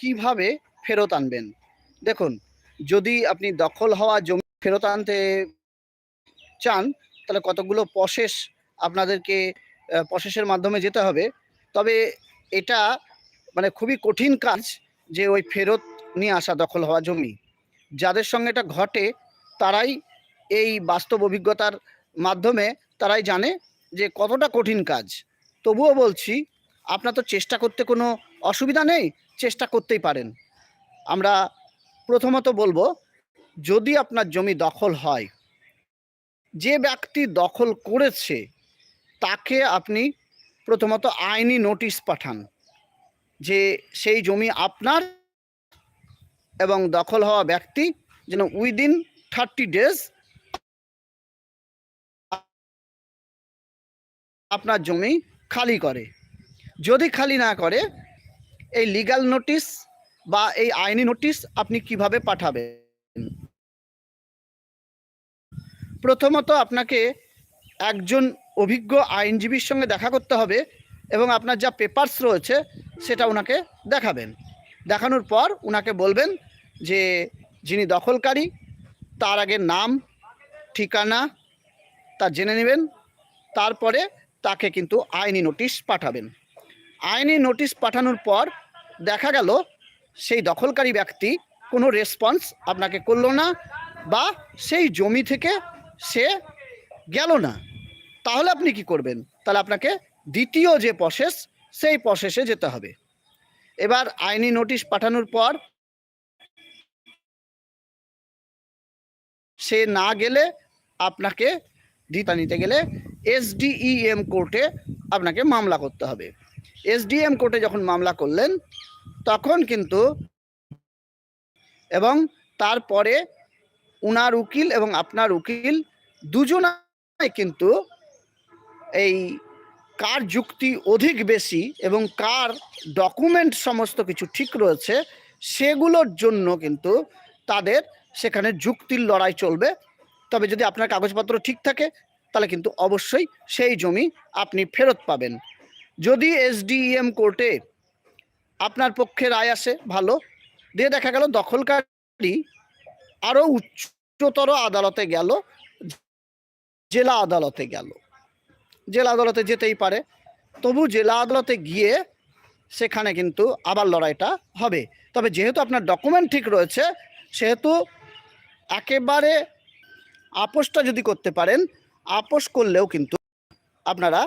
কীভাবে ফেরত আনবেন? দেখুন, যদি আপনি দখল হওয়া জমি ফেরত আনতে চান, তাহলে কতগুলো প্রসেস আপনাদেরকে প্রসেসের মাধ্যমে যেতে হবে। তবে এটা মানে খুবই কঠিন কাজ যে ওই ফেরত নিয়ে আসা দখল হওয়া জমি। যাদের সঙ্গে এটা ঘটে, তারাই এই বাস্তব অভিজ্ঞতার মাধ্যমে তারাই জানে যে কতটা কঠিন কাজ। তবুও বলছি, আপনার তো চেষ্টা করতে কোনো অসুবিধা নেই। চেষ্টা করতেই পারেন। আমরা প্রথমত বলব, যদি আপনার জমি দখল হয়, যে ব্যক্তি দখল করেছে, তাকে আপনি প্রথমত আইনি নোটিশ পাঠান যে সেই জমি আপনার এবং দখল হওয়া ব্যক্তি যেন উইদিন থার্টি ডেজ আপনার জমি খালি করে। যদি খালি না করে এই লিগ্যাল নোটিশ বা এই আইনি নোটিশ আপনি কীভাবে পাঠাবেন? প্রথমত আপনাকে একজন অভিজ্ঞ আইনজীবীর সঙ্গে দেখা করতে হবে এবং আপনার যা পেপারস রয়েছে সেটা ওনাকে দেখাবেন। দেখানোর পর ওনাকে বলবেন যে যিনি দখলকারী, তার আগে নাম, ঠিকানা, তা জেনে নেবেন, তারপরে তাকে কিন্তু আইনি নোটিশ পাঠাবেন। আইনি নোটিশ পাঠানোর পর দেখা গেল সেই দখলকারী ব্যক্তি কোনো রেসপন্স আপনাকে করল না বা সেই জমি থেকে সে গেল না। তাহলে আপনি কি করবেন? তাহলে আপনাকে দ্বিতীয় যে প্রসেস, সেই প্রসেসে যেতে হবে। এবার আইনি নোটিশ পাঠানোর পর সে না গেলে আপনাকে দিতা নিতে গেলে এসডিইএম কোর্টে আপনাকে মামলা করতে হবে। এসডিএম কোর্টে যখন মামলা করলেন, তখন কিন্তু এবং তারপরে উনার উকিল এবং আপনার উকিল দুজনাই কিন্তু এই কার যুক্তি অধিক বেশি এবং কার ডকুমেন্ট সমস্ত কিছু ঠিক রয়েছে, সেগুলোর জন্য কিন্তু তাদের সেখানে যুক্তির লড়াই চলবে। তবে যদি আপনার কাগজপত্র ঠিক থাকে, তাহলে কিন্তু অবশ্যই সেই জমি আপনি ফেরত পাবেন। যদি এসডিএম কোর্টে আপনার পক্ষে রায় আসে, ভালো। দিয়ে দেখা গেল দখলকারী আরও উচ্চতর আদালতে গেল, জেলা আদালতে গেল। জেলা আদালতে যেতেই পারে। তবু জেলা আদালতে গিয়ে সেখানে কিন্তু আবার লড়াইটা হবে। তবে যেহেতু আপনার ডকুমেন্ট ঠিক রয়েছে, সেহেতু একেবারে আপোষটা যদি করতে পারেন, আপোষ করলেও কিন্তু আপনারা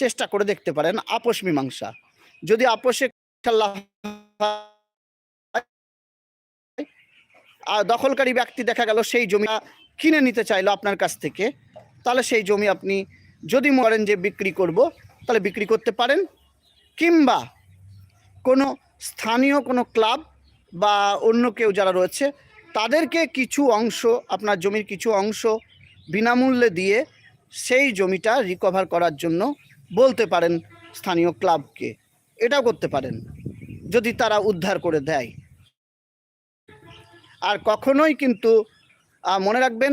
চেষ্টা করে দেখতে পারেন আপোষ মীমাংসা। যদি আপোষে দখলকারী ব্যক্তি দেখা গেল সেই জমি কিনে নিতে চাইলো আপনার কাছ থেকে, তাহলে সেই জমি আপনি যদি মরেন যে বিক্রি করব, তাহলে বিক্রি করতে পারেন। কিংবা কোনো স্থানীয় কোনো ক্লাব বা অন্য কেউ যারা রয়েছে, তাদেরকে কিছু অংশ, আপনার জমির কিছু অংশ বিনামূল্যে দিয়ে সেই জমিটা রিকভার করার জন্য বলতে পারেন স্থানীয় ক্লাবকে, এটাও করতে পারেন, যদি তারা উদ্ধার করে দেয়। আর কখনোই কিন্তু মনে রাখবেন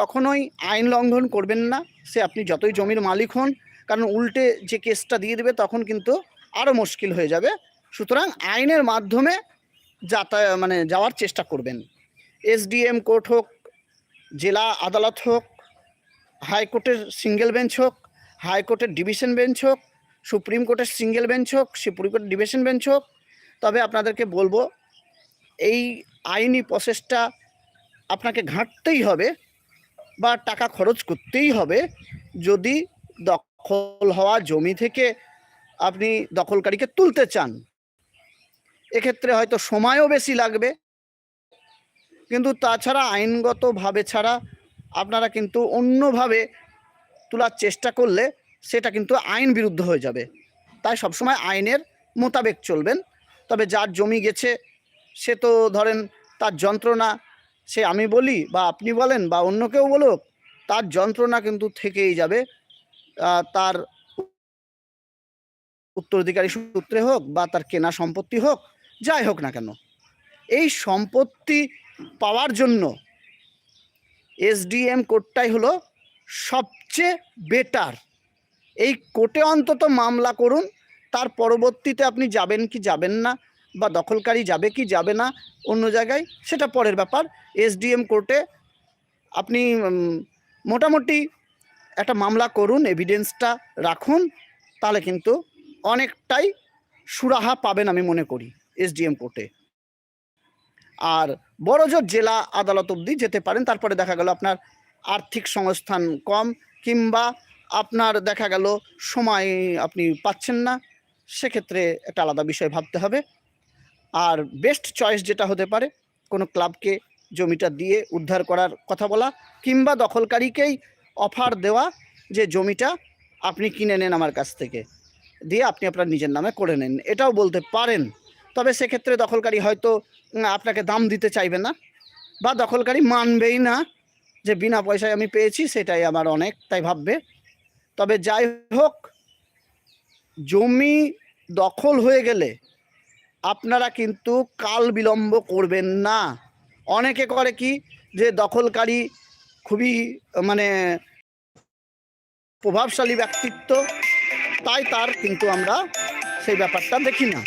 কখনোই আইন লঙ্ঘন করবেন না, সে আপনি যতই জমির মালিক হন, কারণ উল্টে যে কেসটা দিয়ে দেবে তখন কিন্তু আরও মুশকিল হয়ে যাবে। সুতরাং আইনের মাধ্যমে যাতায়াত মানে যাওয়ার চেষ্টা করবেন। এসডিএম কোর্ট হোক, জেলা আদালত হোক, হাইকোর্টের সিঙ্গেল বেঞ্চ হোক হাইকোর্টের ডিভিশন বেঞ্চ হোক, সুপ্রিম কোর্টের সিঙ্গেল বেঞ্চ হোক, সুপ্রিম কোর্টের ডিভিশন বেঞ্চ হোক, তবে আপনাদেরকে বলব, এই আইনি প্রসেসটা আপনাকে ঘাঁটতেই হবে বা টাকা খরচ করতেই হবে যদি দখল হওয়া জমি থেকে আপনি দখলকারীকে তুলতে চান। এক্ষেত্রে হয়তো সময়ও বেশি লাগবে, কিন্তু তাছাড়া আইনগতভাবে ছাড়া আপনারা কিন্তু অন্যভাবে তোলার চেষ্টা করলে সেটা কিন্তু আইন বিরুদ্ধ হয়ে যাবে। তাই সবসময় আইনের মোতাবেক চলবেন। তবে যার জমি গেছে, সে তো ধরেন তার যন্ত্রণা, সে আমি বলি বা আপনি বলেন বা অন্য কেউ বলুক, তার যন্ত্রণা কিন্তু থেকেই যাবে। তার উত্তরাধিকারী সূত্রে হোক বা তার কেনা সম্পত্তি হোক, যাই হোক না কেন। এই সম্পত্তি পাওয়ার জন্য এসডিএম কোর্টটাই হলো সবচেয়ে বেটার এই কোর্টে অন্তত মামলা করুন, তার পরবর্তীতে আপনি যাবেন কি যাবেন না, বা দখলকারী যাবে কি যাবে না, অন্য জায়গায়, সেটা পরের ব্যাপার। এসডিএম কোর্টে আপনি মোটামুটি একটা মামলা করুন এভিডেন্সটা রাখুন, তাহলে কিন্তু অনেকটাই সুরাহা পাবেন আমি মনে করি এসডিএম কোর্টে। আর বড়জোর জেলা আদালত অবধি যেতে পারেন, তারপরে দেখা গেল আপনার আর্থিক সংস্থান কম কিংবা আপনার দেখা গেল সময় আপনি পাচ্ছেন না, সেক্ষেত্রে একটা আলাদা বিষয় ভাবতে হবে। আর বেস্ট চয়েস যেটা হতে পারে, কোনো ক্লাবকে জমিটা দিয়ে উদ্ধার করার কথা বলা কিংবা দখলকারীকেই অফার দেওয়া যে জমিটা আপনি কিনে নেন আমার কাছ থেকে, দিয়ে আপনি আপনার নিজের নামে করে নেন। এটাও বলতে পারেন, তবে সেক্ষেত্রে দখলকারী হয়তো আপনাকে দাম দিতে চাইবে না বা দখলকারী মানবেই না যে বিনা পয়সায় আমি পেয়েছি সেটাই আমার অনেক, তাই ভাববে। তবে যাই হোক, জমি দখল হয়ে গেলে আপনারা কিন্তু কাল বিলম্ব করবেন না। অনেকে করে কি যে দখলকারী খুবই মানে প্রভাবশালী ব্যক্তিত্ব, তাই তার কিন্তু আমরা সেই ব্যাপারটা দেখি না।